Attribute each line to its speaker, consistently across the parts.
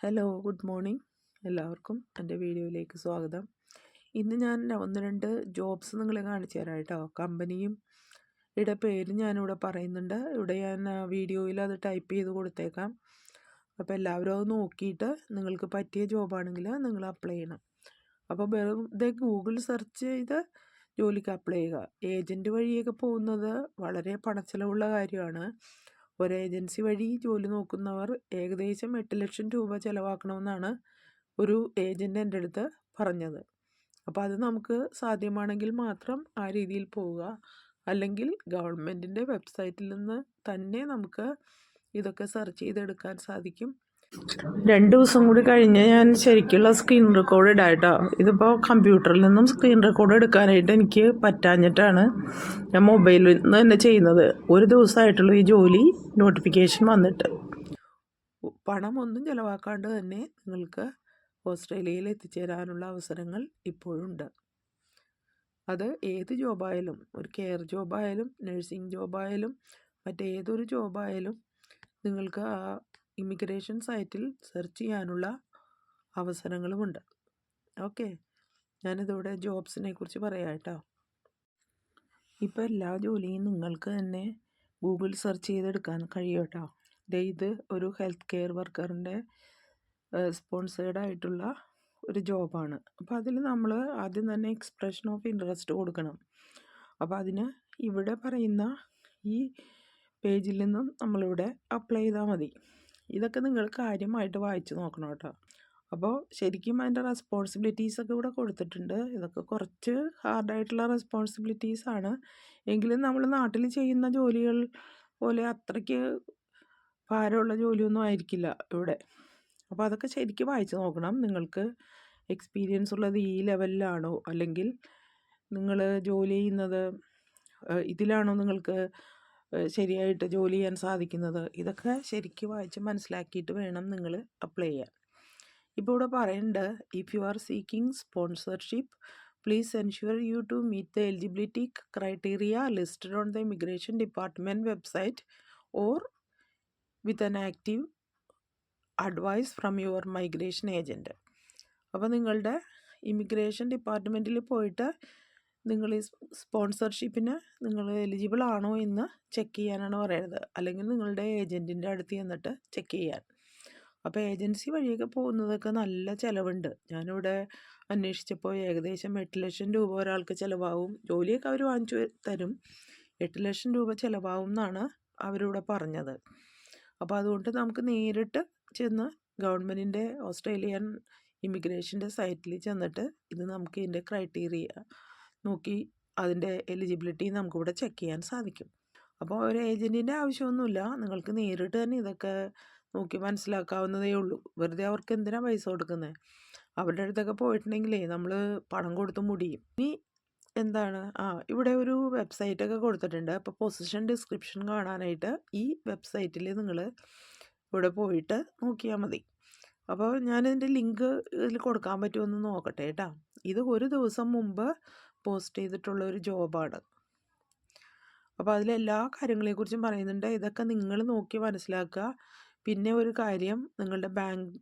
Speaker 1: Hello good morning എല്ലാവർക്കും എന്റെ വീഡിയോയിലേക്ക് സ്വാഗതം. ഇന്ന് ഞാൻ ഒന്ന് രണ്ട് ജോബ്സ് നിങ്ങളെ കാണിച്ചു തരാം കേട്ടോ. കമ്പനിയും ഇവിടെ പേര് ഞാനിവിടെ പറയുന്നുണ്ട്. ഇവിടെ ഞാൻ വീഡിയോയിൽ അത് ടൈപ്പ് ചെയ്ത് കൊടുത്തേക്കാം. അപ്പോൾ എല്ലാവരും അത് നോക്കിയിട്ട് നിങ്ങൾക്ക് പറ്റിയ ജോബാണെങ്കിൽ നിങ്ങൾ അപ്ലൈ ചെയ്യണം. അപ്പോൾ വെറുതെ ഗൂഗിൾ സെർച്ച് ചെയ്ത് ജോലിക്ക് അപ്ലൈ ചെയ്യുക. ഏജന്റ് വഴിയൊക്കെ പോകുന്നത് വളരെ പണച്ചിലവുള്ള കാര്യമാണ്. ഒരു ഏജൻസി വഴി ജോലി നോക്കുന്നവർ ഏകദേശം എട്ട് ലക്ഷം രൂപ ചിലവാക്കണമെന്നാണ് ഒരു ഏജന്റ് എന്റെ അടുത്ത് പറഞ്ഞത്. അപ്പോൾ അത് നമുക്ക് സാധ്യമാണെങ്കിൽ മാത്രം ആ രീതിയിൽ പോവുക. അല്ലെങ്കിൽ ഗവൺമെന്റിന്റെ വെബ്സൈറ്റിൽ നിന്ന് തന്നെ നമുക്ക് ഇതൊക്കെ സെർച്ച് ചെയ്തെടുക്കാൻ സാധിക്കും. രണ്ട് ദിവസം കൂടി കഴിഞ്ഞ് ഞാൻ ശരിക്കുള്ള സ്ക്രീൻ റെക്കോർഡ് ഇടാം ഇതിപ്പോൾ കമ്പ്യൂട്ടറിൽ നിന്നും സ്ക്രീൻ റെക്കോർഡ് എടുക്കാനായിട്ട് എനിക്ക് പറ്റാഞ്ഞിട്ടാണ് ഞാൻ മൊബൈലിൽ നിന്ന് തന്നെ ചെയ്യുന്നത്. ഒരു ദിവസമായിട്ടുള്ള ഈ ജോലി നോട്ടിഫിക്കേഷൻ വന്നിട്ട്. പണമൊന്നും ചിലവാക്കാണ്ട് തന്നെ നിങ്ങൾക്ക് ഓസ്ട്രേലിയയിൽ എത്തിച്ചേരാനുള്ള അവസരങ്ങൾ ഇപ്പോഴുണ്ട്. അത് ഏത് ജോബായാലും ഒരു കെയർ ജോബായാലും നഴ്സിംഗ് ജോബായാലും മറ്റേതൊരു ജോബായാലും നിങ്ങൾക്ക് ആ ഇമിഗ്രേഷൻ സൈറ്റിൽ സെർച്ച് ചെയ്യാനുള്ള അവസരങ്ങളുമുണ്ട്. ഓക്കെ ഞാനിതോടെ ജോബ്സിനെ കുറിച്ച് പറയാം കേട്ടോ ഇപ്പോൾ എല്ലാ ജോലിയും നിങ്ങൾക്ക് തന്നെ ഗൂഗിൾ സെർച്ച് ചെയ്തെടുക്കാൻ കഴിയും കേട്ടോ ദേ ഇത് ഒരു ഹെൽത്ത് കെയർ വർക്കറിന്റെ സ്പോൺസേഡ് ആയിട്ടുള്ള ഒരു ജോബാണ്. അപ്പോൾ അതിൽ നമ്മൾ ആദ്യം തന്നെ എക്സ്പ്രഷൻ ഓഫ് ഇൻട്രസ്റ്റ് കൊടുക്കണം. അപ്പോൾ അതിന് ഇവിടെ പറയുന്ന ഈ പേജിൽ നിന്നും നമ്മളിവിടെ അപ്ലൈ ചെയ്താൽ മതി. ഇതൊക്കെ നിങ്ങൾ കാര്യമായിട്ട് വായിച്ചു നോക്കണം കേട്ടോ. അപ്പോൾ ശരിക്കും അതിന്റെ റെസ്പോൺസിബിലിറ്റീസ് ഒക്കെ ഇവിടെ കൊടുത്തിട്ടുണ്ട്. ഇതൊക്കെ കുറച്ച് ഹാർഡായിട്ടുള്ള റെസ്പോൺസിബിലിറ്റീസാണ് എങ്കിലും നമ്മൾ നാട്ടിൽ ചെയ്യുന്ന ജോലികൾ പോലെ അത്രയ്ക്ക് ഭാരമുള്ള ജോലിയൊന്നും ആയിരിക്കില്ല ഇവിടെ. അപ്പോൾ അതൊക്കെ ശരിക്കും വായിച്ച് നോക്കണം. നിങ്ങൾക്ക് എക്സ്പീരിയൻസ് ഉള്ളത് ഈ ലെവലിലാണോ അല്ലെങ്കിൽ നിങ്ങൾ ജോലി ചെയ്യുന്നത് ഇതിലാണോ നിങ്ങൾക്ക് ശരിയായിട്ട് ജോലി ചെയ്യാൻ സാധിക്കുന്നത്. ഇതൊക്കെ ശരിക്ക് വായിച്ച് മനസ്സിലാക്കിയിട്ട് വേണം നിങ്ങൾ അപ്ലൈ ചെയ്യാൻ. ഇപ്പോൾ ഇവിടെ പറയുന്നുണ്ട് if you are seeking sponsorship please ensure you to meet the eligibility criteria listed on the immigration department website or with an active advise from your migration agent അപ്പോൾ നിങ്ങളുടെ ഇമിഗ്രേഷൻ ഡിപ്പാർട്ട്മെന്റിൽ പോയിട്ട് നിങ്ങൾ ഈ സ്പോൺസർഷിപ്പിന് നിങ്ങൾ എലിജിബിൾ ആണോ എന്ന് ചെക്ക് ചെയ്യാനാണ് പറയുന്നത് അല്ലെങ്കിൽ നിങ്ങളുടെ ഏജന്റിന്റെ അടുത്ത് ചെന്നിട്ട് ചെക്ക് ചെയ്യാൻ. അപ്പോൾ ഏജൻസി വഴിയൊക്കെ പോകുന്നതൊക്കെ നല്ല ചിലവുണ്ട്. ഞാനിവിടെ അന്വേഷിച്ചപ്പോൾ ഏകദേശം എട്ട് ലക്ഷം രൂപ ഒരാൾക്ക് ചിലവാകും. ജോലിയൊക്കെ അവർ വാങ്ങിച്ചു തരും. എട്ട് ലക്ഷം രൂപ ചിലവാകും എന്നാണ് അവരിവിടെ പറഞ്ഞത്. അപ്പോൾ അതുകൊണ്ട് നമുക്ക് നേരിട്ട് ചെന്ന് ഗവൺമെന്റിന്റെ ഓസ്ട്രേലിയൻ ഇമിഗ്രേഷന്റെ സൈറ്റിൽ ചെന്നിട്ട് ഇത് നമുക്ക് ഇതിന്റെ ക്രൈറ്റീരിയ നോക്കി അതിന്റെ എലിജിബിലിറ്റി നമുക്കിവിടെ ചെക്ക് ചെയ്യാൻ സാധിക്കും. അപ്പോൾ ഒരു ഏജന്റിന്റെ ആവശ്യമൊന്നുമില്ല. നിങ്ങൾക്ക് നേരിട്ട് തന്നെ ഇതൊക്കെ നോക്കി മനസ്സിലാക്കാവുന്നതേ ഉള്ളൂ. വെറുതെ അവർക്ക് എന്തിനാണ് പൈസ കൊടുക്കുന്നത് അവരുടെ അടുത്തൊക്കെ പോയിട്ടുണ്ടെങ്കിലേ നമ്മൾ പണം കൊടുത്ത് മുടിയും. ഇനി എന്താണ്? ആ ഇവിടെ ഒരു വെബ്സൈറ്റൊക്കെ കൊടുത്തിട്ടുണ്ട്. അപ്പോൾ പൊസിഷൻ ഡിസ്ക്രിപ്ഷൻ കാണാനായിട്ട് ഈ വെബ്സൈറ്റിൽ നിങ്ങൾ ഇവിടെ പോയിട്ട് നോക്കിയാൽ മതി. അപ്പോൾ ഞാനിതിന്റെ ലിങ്ക് ഇതിൽ കൊടുക്കാൻ പറ്റുമെന്ന് നോക്കട്ടെ കേട്ടോ. ഇത് ഒരു ദിവസം മുമ്പ് പോസ്റ്റ് ചെയ്തിട്ടുള്ള ഒരു ജോബാണ്. അപ്പോൾ അതിലെല്ലാ കാര്യങ്ങളെക്കുറിച്ചും പറയുന്നുണ്ട്. ഇതൊക്കെ നിങ്ങൾ നോക്കി മനസ്സിലാക്കുക. പിന്നെ ഒരു കാര്യം നിങ്ങളുടെ ബാങ്ക്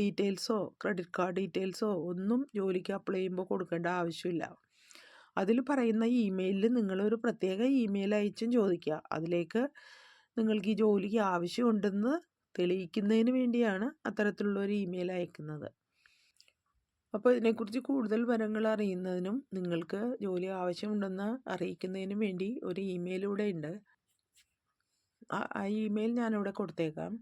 Speaker 1: ഡീറ്റെയിൽസോ ക്രെഡിറ്റ് കാർഡ് ഡീറ്റെയിൽസോ ഒന്നും ജോലിക്ക് അപ്ലൈ ചെയ്യുമ്പോൾ കൊടുക്കേണ്ട ആവശ്യമില്ല. അതിൽ പറയുന്ന ഇമെയിലിൽ നിങ്ങളൊരു പ്രത്യേക ഇമെയിൽ അയച്ചും ചോദിക്കുക. അതിലേക്ക് നിങ്ങൾക്ക് ഈ ജോലിക്ക് ആവശ്യമുണ്ടെന്ന് തെളിയിക്കുന്നതിന് വേണ്ടിയാണ് അത്തരത്തിലുള്ള ഒരു ഇമെയിൽ അയക്കുന്നത്. അപ്പോൾ ഇതിനെക്കുറിച്ച് കൂടുതൽ വിവരങ്ങൾ അറിയുന്നതിനും നിങ്ങൾക്ക് ജോലി ആവശ്യമുണ്ടെന്ന് അറിയിക്കുന്നതിനും വേണ്ടി ഒരു ഇമെയിലൂടെ ഉണ്ട്. ആ ഇമെയിൽ ഞാനിവിടെ കൊടുത്തേക്കാം.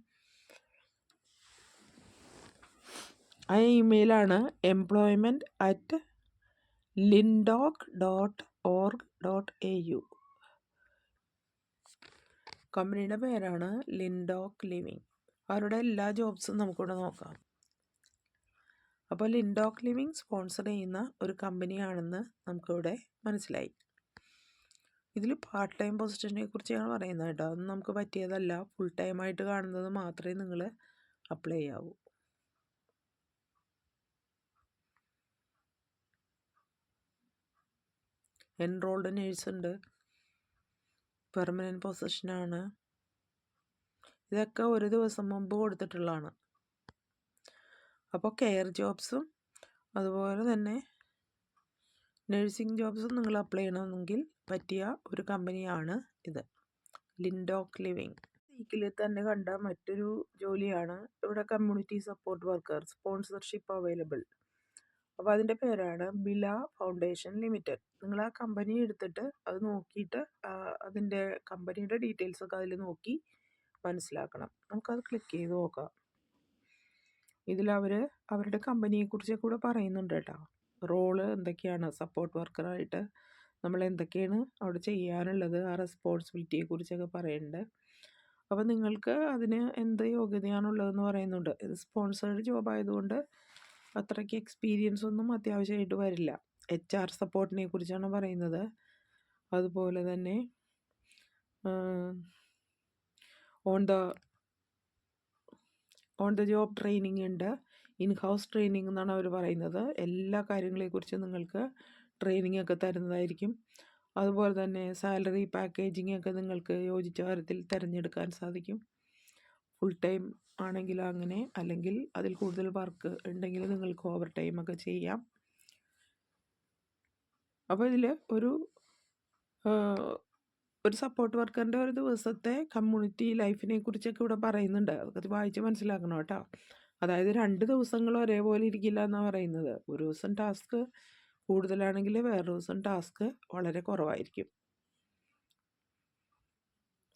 Speaker 1: ആ ഇമെയിലാണ് employment at Lindoc dot org dot A U കമ്പനിയുടെ പേരാണ് ലിൻഡോക്ക് ലിവിങ് അവരുടെ എല്ലാ ജോബ്സും നമുക്കിവിടെ നോക്കാം. അപ്പോൾ ലിൻഡോക്ക് ലിവിങ് സ്പോൺസർ ചെയ്യുന്ന ഒരു കമ്പനിയാണെന്ന് നമുക്കിവിടെ മനസ്സിലായി. ഇതിൽ പാർട്ട് ടൈം പൊസിഷനെ കുറിച്ചാണ് പറയുന്നത് കേട്ടോ. അതൊന്നും നമുക്ക് പറ്റിയതല്ല. ഫുൾ ടൈം ആയിട്ട് കാണുന്നത് മാത്രമേ നിങ്ങൾ അപ്ലൈ ചെയ്യാവൂ എൻറോൾഡ് നേഴ്സ് ഉണ്ട്. പെർമനന്റ് പൊസിഷനാണ് ഇതൊക്കെ ഒരു ദിവസം മുമ്പ് കൊടുത്തിട്ടുള്ളതാണ്. അപ്പോൾ കെയർ ജോബ്സും അതുപോലെ തന്നെ നഴ്സിംഗ് ജോബ്സും നിങ്ങൾ അപ്ലൈ ചെയ്യണമെങ്കിൽ പറ്റിയ ഒരു കമ്പനിയാണ് ഇത്. ലിൻഡോക്ക് ലിവിങ് വീക്കിൽ തന്നെ കണ്ട മറ്റൊരു ജോലിയാണ്. ഇവിടെ community support worker sponsorship available അപ്പോൾ അതിന്റെ പേരാണ് ബില ഫൗണ്ടേഷൻ ലിമിറ്റഡ്. നിങ്ങൾ ആ കമ്പനി എടുത്തിട്ട് അത് നോക്കിയിട്ട് അതിന്റെ കമ്പനിയുടെ ഡീറ്റെയിൽസൊക്കെ അതിൽ നോക്കി മനസ്സിലാക്കണം. നമുക്കത് ക്ലിക്ക് ചെയ്ത് നോക്കാം. ഇതിലവർ അവരുടെ കമ്പനിയെക്കുറിച്ച് കൂടെ പറയുന്നുണ്ട് കേട്ടോ. റോൾ എന്തൊക്കെയാണ്? സപ്പോർട്ട് വർക്കറായിട്ട് നമ്മൾ എന്തൊക്കെയാണ് അവിടെ ചെയ്യാനുള്ളത്? ആ റെസ്പോൺസിബിലിറ്റിയെക്കുറിച്ചൊക്കെ പറയുന്നുണ്ട് അപ്പോൾ നിങ്ങൾക്ക് അതിന് എന്ത് യോഗ്യതയാണുള്ളതെന്ന് പറയുന്നുണ്ട്. ഇത് സ്പോൺസേഡ് ജോബ് ആയതുകൊണ്ട് അത്രയ്ക്ക് എക്സ്പീരിയൻസ് ഒന്നും അത്യാവശ്യമായിട്ട് വരില്ല. എച്ച് ആർ സപ്പോർട്ടിനെ കുറിച്ചാണ് പറയുന്നത്. അതുപോലെ തന്നെ on the on the job training ഉണ്ട്. ഇൻ ഹൗസ് ട്രെയിനിങ് എന്നാണ് അവർ പറയുന്നത്. എല്ലാ കാര്യങ്ങളെക്കുറിച്ചും നിങ്ങൾക്ക് ട്രെയിനിങ് ഒക്കെ തരുന്നതായിരിക്കും. അതുപോലെ തന്നെ സാലറി പാക്കേജിങ് ഒക്കെ നിങ്ങൾക്ക് യോജിച്ച കാര്യത്തിൽ തിരഞ്ഞെടുക്കാൻ സാധിക്കും. ഫുൾ ടൈം ആണെങ്കിൽ അങ്ങനെ അല്ലെങ്കിൽ അതിൽ കൂടുതൽ വർക്ക് ഉണ്ടെങ്കിൽ നിങ്ങൾക്ക് ഓവർ ടൈം ഒക്കെ ചെയ്യാം. അപ്പോൾ ഇതിൽ ഒരു ഒരു സപ്പോർട്ട് വർക്കറിന്റെ ഒരു ദിവസത്തെ കമ്മ്യൂണിറ്റി ലൈഫിനെ കുറിച്ചൊക്കെ ഇവിടെ പറയുന്നുണ്ട്. അത് വായിച്ച് മനസ്സിലാക്കണം കേട്ടോ. അതായത് രണ്ട് ദിവസങ്ങൾ ഒരേപോലെ ഇരിക്കില്ല എന്നാണ് പറയുന്നത്. ഒരു ദിവസം ടാസ്ക് കൂടുതലാണെങ്കിൽ വേറൊരു ദിവസം ടാസ്ക് വളരെ കുറവായിരിക്കും.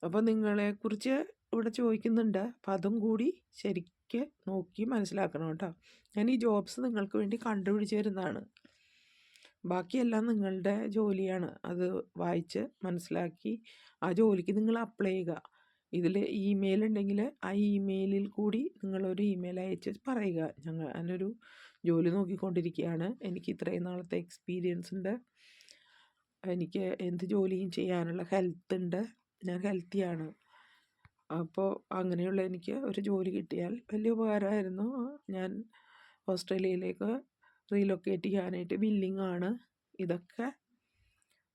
Speaker 1: അപ്പോൾ നിങ്ങളെക്കുറിച്ച് ഇവിടെ ചോദിക്കുന്നുണ്ട്. അപ്പം അതും കൂടി ശരിക്ക് നോക്കി മനസ്സിലാക്കണം കേട്ടോ. ഞാൻ ഈ ജോബ്സ് നിങ്ങൾക്ക് വേണ്ടി കണ്ടുപിടിച്ച് തരുന്നതാണ് ബാക്കിയെല്ലാം നിങ്ങളുടെ ജോലിയാണ്. അത് വായിച്ച് മനസ്സിലാക്കി ആ ജോലിക്ക് നിങ്ങൾ അപ്ലൈ ചെയ്യുക. ഇതിൽ ഇമെയിൽ ഉണ്ടെങ്കിൽ ആ ഇമെയിലിൽ കൂടി നിങ്ങളൊരു ഇമെയിൽ അയച്ച് പറയുക. ഞങ്ങൾ ഞാനൊരു ജോലി നോക്കിക്കൊണ്ടിരിക്കുകയാണ്. എനിക്ക് ഇത്രയും നാളത്തെ എക്സ്പീരിയൻസ് ഉണ്ട്. എനിക്ക് എന്ത് ജോലിയും ചെയ്യാനുള്ള ഹെൽത്ത് ഉണ്ട്. ഞാൻ ഹെൽത്തിയാണ് അപ്പോൾ അങ്ങനെയുള്ള എനിക്ക് ഒരു ജോലി കിട്ടിയാൽ വലിയ ഉപകാരമായിരുന്നു. ഞാൻ ഓസ്ട്രേലിയയിലേക്ക് റീലൊക്കേറ്റ് ചെയ്യാനായിട്ട് ബില്ലിംഗ് ആണ് ഇതൊക്കെ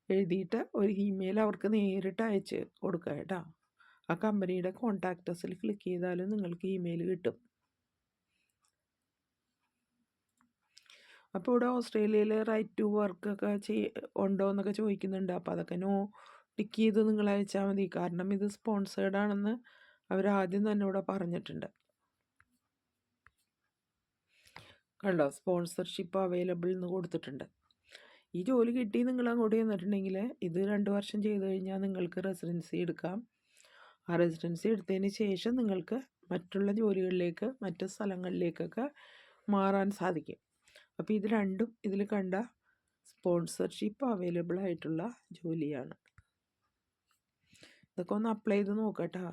Speaker 1: എഴുതിയിട്ട് ഒരു ഇമെയിൽ അവർക്ക് നേരിട്ട് അയച്ച് കൊടുക്കുക കേട്ടോ. ആ കമ്പനിയുടെ കോൺടാക്റ്റസിൽ ക്ലിക്ക് ചെയ്താലും നിങ്ങൾക്ക് ഇമെയിൽ കിട്ടും. അപ്പോൾ ഇവിടെ ഓസ്ട്രേലിയയിൽ റൈറ്റ് ടു വർക്ക് ഒക്കെ ചെയ് ഉണ്ടോ എന്നൊക്കെ ചോദിക്കുന്നുണ്ട്. അപ്പോൾ അതൊക്കെ നോ ടിക്ക് ചെയ്ത് നിങ്ങൾ അയച്ചാൽ മതി. കാരണം ഇത് സ്പോൺസേഡ് ആണെന്ന് അവർ ആദ്യം തന്നെ ഇവിടെ പറഞ്ഞിട്ടുണ്ട്. കണ്ടോ സ്പോൺസർഷിപ്പ് അവൈലബിൾ എന്ന് കൊടുത്തിട്ടുണ്ട്. ഈ ജോലി കിട്ടി നിങ്ങൾ അങ്ങോട്ട് ചെന്നിട്ടുണ്ടെങ്കിൽ ഇത് രണ്ട് വർഷം ചെയ്ത് കഴിഞ്ഞാൽ നിങ്ങൾക്ക് റെസിഡൻസി എടുക്കാം. ആ റെസിഡൻസി എടുത്തതിന് ശേഷം നിങ്ങൾക്ക് മറ്റുള്ള ജോലികളിലേക്ക് മറ്റ് സ്ഥലങ്ങളിലേക്കൊക്കെ മാറാൻ സാധിക്കും. അപ്പോൾ ഇത് രണ്ടും ഇതിൽ കണ്ട സ്പോൺസർഷിപ്പ് അവൈലബിൾ ആയിട്ടുള്ള ജോലിയാണ്. ഇതൊക്കെ ഒന്ന് അപ്ലൈ ചെയ്ത് നോക്കട്ടാ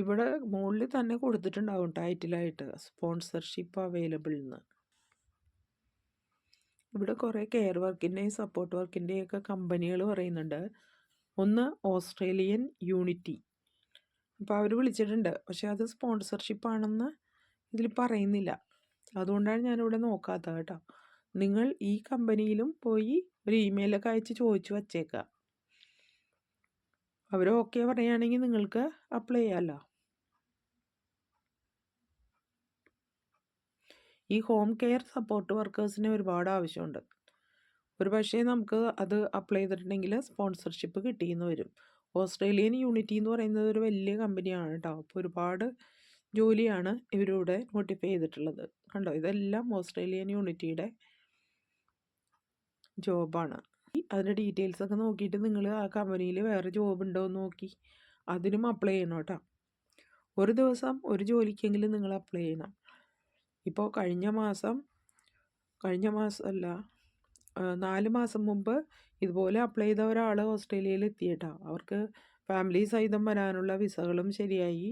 Speaker 1: ഇവിടെ മുകളിൽ തന്നെ കൊടുത്തിട്ടുണ്ടാവും ടൈറ്റിലായിട്ട് സ്പോൺസർഷിപ്പ് അവൈലബിൾ എന്ന് ഇവിടെ കുറേ കെയർ വർക്കിന്റെയും സപ്പോർട്ട് വർക്കിന്റെയും ഒക്കെ കമ്പനികൾ പറയുന്നുണ്ട്. ഒന്ന് ഓസ്ട്രേലിയൻ യൂണിറ്റി അപ്പോൾ അവർ വിളിച്ചിട്ടുണ്ട്. പക്ഷേ അത് സ്പോൺസർഷിപ്പ് ആണെന്ന് ഇതിൽ പറയുന്നില്ല. അതുകൊണ്ടാണ് ഞാനിവിടെ നോക്കാത്തത് കേട്ടോ. നിങ്ങൾ ഈ കമ്പനിയിലും പോയി ഒരു ഇമെയിലൊക്കെ അയച്ച് ചോദിച്ചു വച്ചേക്കാം. അവർ ഓക്കെ പറയുകയാണെങ്കിൽ നിങ്ങൾക്ക് അപ്ലൈ ചെയ്യാമല്ലോ ഈ ഹോം കെയർ സപ്പോർട്ട് വർക്കേഴ്സിന് ഒരുപാട് ആവശ്യമുണ്ട്. ഒരു പക്ഷേ നമുക്ക് അത് അപ്ലൈ ചെയ്തിട്ടുണ്ടെങ്കിൽ സ്പോൺസർഷിപ്പ് കിട്ടിയെന്ന് വരും. ഓസ്ട്രേലിയൻ യൂണിറ്റി എന്ന് പറയുന്നത് ഒരു വലിയ കമ്പനിയാണ് കേട്ടോ അപ്പോൾ ഒരുപാട് ജോലിയാണ് ഇവരിവിടെ നോട്ടിഫൈ ചെയ്തിട്ടുള്ളത്. കണ്ടോ? ഇതെല്ലാം ഓസ്ട്രേലിയൻ യൂണിറ്റിയുടെ ജോബാണ് അതിന്റെ ഡീറ്റെയിൽസ് ഒക്കെ നോക്കിയിട്ട് നിങ്ങൾ ആ കമ്പനിയിൽ വേറെ ജോബ് ഉണ്ടോ എന്ന് നോക്കി അതിനും അപ്ലൈ ചെയ്യണം കേട്ടോ ഒരു ദിവസം ഒരു ജോലിക്കെങ്കിലും നിങ്ങൾ അപ്ലൈ ചെയ്യണം. ഇപ്പോൾ കഴിഞ്ഞ മാസം കഴിഞ്ഞ മാസം അല്ല നാല് മാസം മുമ്പ് ഇതുപോലെ അപ്ലൈ ചെയ്ത ഒരാൾ ഓസ്ട്രേലിയയിൽ എത്തിയിട്ടാണ് അവർക്ക് ഫാമിലി സഹിതം വരാനുള്ള വിസകളും ശരിയായി.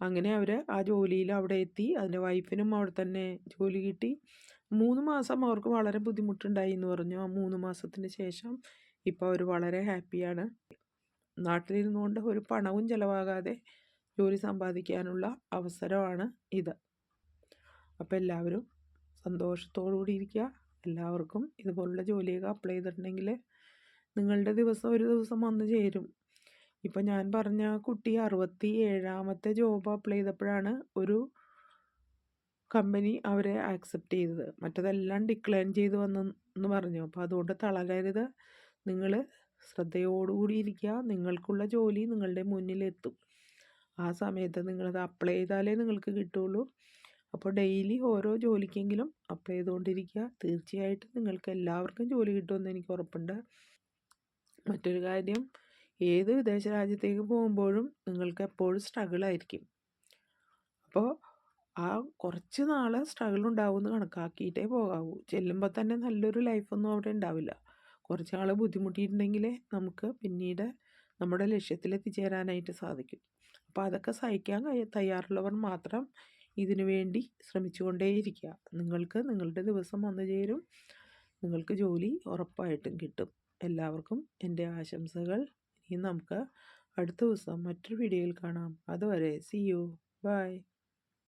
Speaker 1: അങ്ങനെ അവർ ആ ജോലിയിൽ അവിടെ എത്തി. അതിന്റെ വൈഫിനും അവിടെ തന്നെ ജോലി കിട്ടി. മൂന്ന് മാസം അവർക്ക് വളരെ ബുദ്ധിമുട്ടുണ്ടായി എന്ന് പറഞ്ഞു. ആ മൂന്ന് മാസത്തിന് ശേഷം ഇപ്പോൾ അവർ വളരെ ഹാപ്പിയാണ് നാട്ടിലിരുന്നുകൊണ്ട് ഒരു പണവും ചിലവാകാതെ ജോലി സമ്പാദിക്കാനുള്ള അവസരമാണ് ഇത്. അപ്പോൾ എല്ലാവരും സന്തോഷത്തോടു കൂടി ഇരിക്കുക എല്ലാവർക്കും ഇതുപോലുള്ള ജോലിയൊക്കെ അപ്ലൈ ചെയ്തിട്ടുണ്ടെങ്കിൽ നിങ്ങളുടെ ദിവസം ഒരു ദിവസം വന്ന് ചേരും. ഇപ്പം ഞാൻ പറഞ്ഞ കുട്ടി അറുപത്തി ഏഴാമത്തെ ജോബ് അപ്ലൈ ചെയ്തപ്പോഴാണ് ഒരു കമ്പനി അവരെ ആക്സെപ്റ്റ് ചെയ്തത്. മറ്റതെല്ലാം ഡിക്ലൈൻ ചെയ്ത് വന്നെന്ന് പറഞ്ഞു. അപ്പോൾ അതുകൊണ്ട് തളരരുത്. നിങ്ങൾ ശ്രദ്ധയോടുകൂടി ഇരിക്കുക നിങ്ങൾക്കുള്ള ജോലി നിങ്ങളുടെ മുന്നിലെത്തും. ആ സമയത്ത് നിങ്ങളത് അപ്ലൈ ചെയ്താലേ നിങ്ങൾക്ക് കിട്ടുള്ളൂ. അപ്പോൾ ഡെയിലി ഓരോ ജോലിക്കെങ്കിലും അപ്ലൈ ചെയ്തുകൊണ്ടിരിക്കുക. തീർച്ചയായിട്ടും നിങ്ങൾക്ക് എല്ലാവർക്കും ജോലി കിട്ടുമെന്ന് എനിക്ക് ഉറപ്പുണ്ട്. മറ്റൊരു കാര്യം ഏത് വിദേശ രാജ്യത്തേക്ക് പോകുമ്പോഴും നിങ്ങൾക്ക് എപ്പോഴും സ്ട്രഗിൾ ആയിരിക്കും. അപ്പോൾ ആ കുറച്ച് നാൾ സ്ട്രഗിൾ ഉണ്ടാവുമെന്ന് കണക്കാക്കിയിട്ടേ പോകാവൂ. ചെല്ലുമ്പോൾ തന്നെ നല്ലൊരു ലൈഫൊന്നും അവിടെ ഉണ്ടാവില്ല. കുറച്ച് നാൾ ബുദ്ധിമുട്ടിയിട്ടുണ്ടെങ്കിലേ നമുക്ക് പിന്നീട് നമ്മുടെ ലക്ഷ്യത്തിൽ എത്തിച്ചേരാനായിട്ട് സാധിക്കും. അപ്പോൾ അതൊക്കെ സഹിക്കാൻ തയ്യാറുള്ളവർ മാത്രം ഇതിനു വേണ്ടി ശ്രമിച്ചുകൊണ്ടേയിരിക്കുക. നിങ്ങൾക്ക് നിങ്ങളുടെ ദിവസം വന്നു ചേരും. നിങ്ങൾക്ക് ജോലി ഉറപ്പായിട്ടും കിട്ടും. എല്ലാവർക്കും എന്റെ ആശംസകൾ. ഇനി നമുക്ക് അടുത്ത ദിവസം മറ്റൊരു വീഡിയോയിൽ കാണാം. അതുവരെ സി യു ബൈ